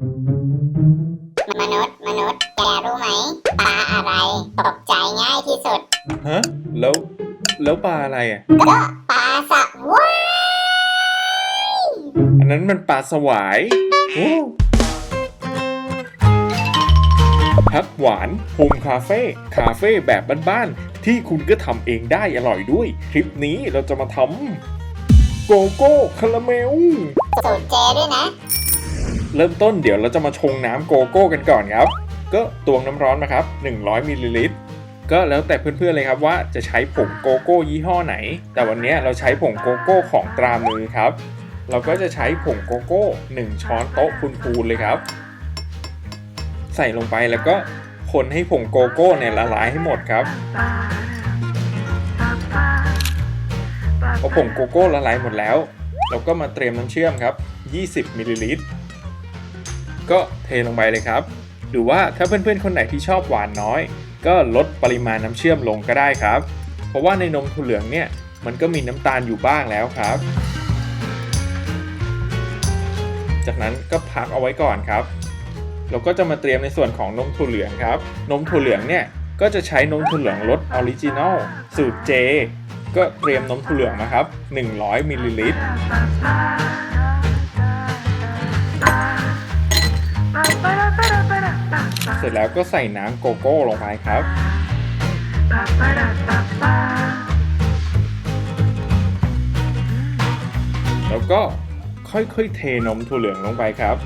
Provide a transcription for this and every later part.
มนุษย์ มนุษย์ แกรู้ไหม ปลาอะไร ตกใจง่ายที่สุด ฮะ แล้ว แล้วปลาอะไรอะ ก็ปลาสวายอันนั้นมันปลาสวายโอ้พักหวานโฮมคาเฟ่คาเฟ่แบบบ้านๆ ที่คุณก็ทำเองได้อร่อยด้วย คลิปนี้เราจะมาทำโกโก้คาราเมล สูตรเจด้วยนะ เริ่มต้นเดี๋ยวเราจะมาชงน้ำโกโก้กันก่อนครับ ก็ตวงน้ำร้อนมาครับ 100มิลลิลิตรก็แล้วแต่เพื่อนๆเลยครับว่าจะใช้ผงโกโก้ยี่ห้อไหน แต่วันนี้เราใช้ผงโกโก้ของตรามือครับ เราก็จะใช้ผงโกโก้ 1 ช้อนโต๊ะพูนๆเลยครับ ใส่ลงไปแล้วก็คนให้ผงโกโก้เนี่ยละลายให้หมดครับพอผงโกโก้ละลายหมดแล้ว เราก็มาเตรียมน้ำเชื่อมครับ 20มิลลิลิตร ก็เทลงไปเลยครับ หรือว่าถ้าเพื่อนๆคนไหนที่ชอบหวานน้อย ก็ลดปริมาณน้ำเชื่อมลงก็ได้ครับ เพราะว่าในนมถั่วเหลืองเนี่ยมันก็มีน้ำตาลอยู่บ้างแล้วครับ จากนั้นก็พักเอาไว้ก่อนครับ เราก็จะมาเตรียมในส่วนของนมถั่วเหลืองครับ นมถั่วเหลืองเนี่ยก็จะใช้นมถั่วเหลืองรสออริจินอลสูตรเจ ก็เตรียมนมถั่วเหลืองมาครับ 100มิลลิลิตร เสร็จแล้วก็ใส่น้ำโกโก้ลงไปครับ แล้วก็ค่อยๆเทนมถั่วเหลืองลงไปครับ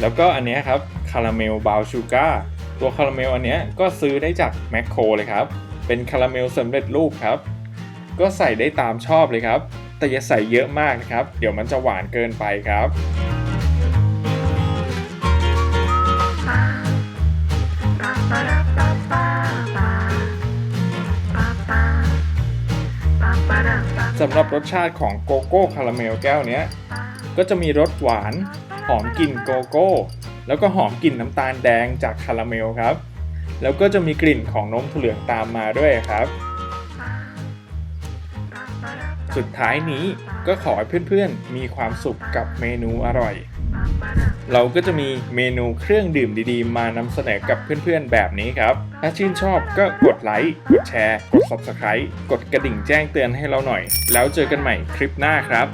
แล้วก็อันนี้ครับคาราเมลบาวชูการ์ตัวคาราเมลอันนี้ก็ซื้อได้จากแมคโครเลยครับ เป็นคาราเมลสำเร็จรูปครับ ก็ใส่ได้ตามชอบเลยครับ แต่อย่าใส่เยอะมากนะครับ เดี๋ยวมันจะหวานเกินไปครับสำหรับรสชาติของโกโก้คาราเมลแก้วเนี้ย ก็จะมีรสหวาน หอมกลิ่นโกโก้ แล้วก็หอมกลิ่นน้ำตาลแดงจากคาราเมลครับ แล้วก็จะมีกลิ่นของนมถั่วเหลืองตามมาด้วยครับ สุดท้ายนี้ก็ขอให้เพื่อนๆ มีความสุขกับเมนูอร่อย เราก็จะมีเมนูเครื่องดื่มดีๆ มานำเสนอกับเพื่อนๆ แบบนี้ครับ ถ้าชื่นชอบก็กดไลค์ กดแชร์ กด Subscribe กดกระดิ่งแจ้งเตือนให้เราหน่อย แล้วเจอกันใหม่คลิปหน้าครับ